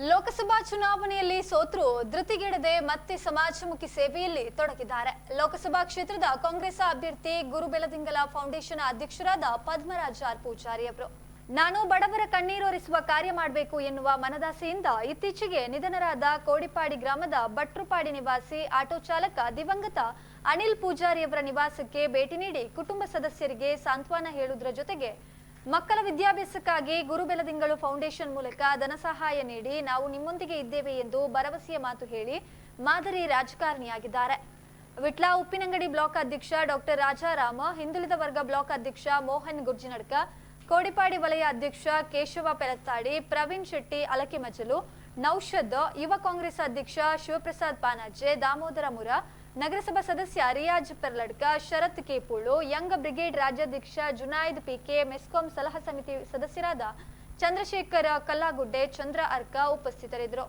ಲೋಕಸಭಾ ಚುನಾವಣೆಯಲ್ಲಿ ಸೋತರು, ಧೃತಿಗೆಡದೆ ಮತ್ತೆ ಸಮಾಜಮುಖಿ ಸೇವೆಯಲ್ಲಿ ತೊಡಗಿದ್ದಾರೆ. ಲೋಕಸಭಾ ಕ್ಷೇತ್ರದ ಕಾಂಗ್ರೆಸ್ ಅಭ್ಯರ್ಥಿ ಗುರು ಬೆಳದಿಂಗಲ ಫೌಂಡೇಶನ್ ಅಧ್ಯಕ್ಷರಾದ ಪದ್ಮರಾಜ್ ಆರ್ ಪೂಜಾರಿ ಅವರು. ನಾನು ಬಡವರ ಕಣ್ಣೀರೊರಿಸುವ ಕಾರ್ಯ ಮಾಡಬೇಕು ಎನ್ನುವ ಮನದಾಸೆಯಿಂದ ಇತ್ತೀಚೆಗೆ ನಿಧನರಾದ ಕೋಡಿಪಾಡಿ ಗ್ರಾಮದ ಭಟ್ರುಪಾಡಿ ನಿವಾಸಿ ಆಟೋ ಚಾಲಕ ದಿವಂಗತ ಅನಿಲ್ ಪೂಜಾರಿ ಅವರ ನಿವಾಸಕ್ಕೆ ಭೇಟಿ ನೀಡಿ ಕುಟುಂಬ ಸದಸ್ಯರಿಗೆ ಸಾಂತ್ವನ ಹೇಳುವುದರ ಜೊತೆಗೆ ಮಕ್ಕಳ ವಿದ್ಯಾಭ್ಯಾಸಕ್ಕಾಗಿ ಗುರುಬೆಲದಿಂಗಳು ಫೌಂಡೇಶನ್ ಮೂಲಕ ಧನ ಸಹಾಯ ನೀಡಿ ನಾವು ನಿಮ್ಮೊಂದಿಗೆ ಇದ್ದೇವೆ ಎಂದು ಭರವಸೆಯ ಮಾತು ಹೇಳಿ ಮಾದರಿ ರಾಜಕಾರಣಿಯಾಗಿದ್ದಾರೆ. ವಿಟ್ಲ ಉಪ್ಪಿನಂಗಡಿ ಬ್ಲಾಕ್ ಅಧ್ಯಕ್ಷ ಡಾಕ್ಟರ್ ರಾಜಾರಾಮ, ಹಿಂದುಳಿದ ವರ್ಗ ಬ್ಲಾಕ್ ಅಧ್ಯಕ್ಷ ಮೋಹನ್ ಗುರ್ಜಿನಡ್ಕ, ಕೋಡಿಪಾಡಿ ವಲಯ ಅಧ್ಯಕ್ಷ ಕೇಶವ ಪೆಲತ್ತಾಡಿ ಪ್ರವೀಣ್ ಶೆಟ್ಟಿ ಅಲಕಿಮಜಲು ನೌಷದ್ ಯುವ ಕಾಂಗ್ರೆಸ್ ಅಧ್ಯಕ್ಷ ಶಿವಪ್ರಸಾದ್ ಪಾನಾಜೆ ದಾಮೋದರ ಮುರ ನಗರಸಭಾ ಸದಸ್ಯ ರಿಯಾಜ್ ಪೆರ್ಲಡ್ಕ, ಶರತ್ ಕೆಪುಳು, ಯಂಗ್ ಬ್ರಿಗೇಡ್ ರಾಜ್ಯಾಧ್ಯಕ್ಷ ಜುನಾಯ್ದ್ ಪಿಕೆ, ಮೆಸ್ಕಾಂ ಸಲಹಾ ಸಮಿತಿ ಸದಸ್ಯರಾದ ಚಂದ್ರಶೇಖರ್ ಕಲ್ಲಾಗುಡ್ಡೆ, ಚಂದ್ರ ಅರ್ಕ ಉಪಸ್ಥಿತರಿದ್ದರು.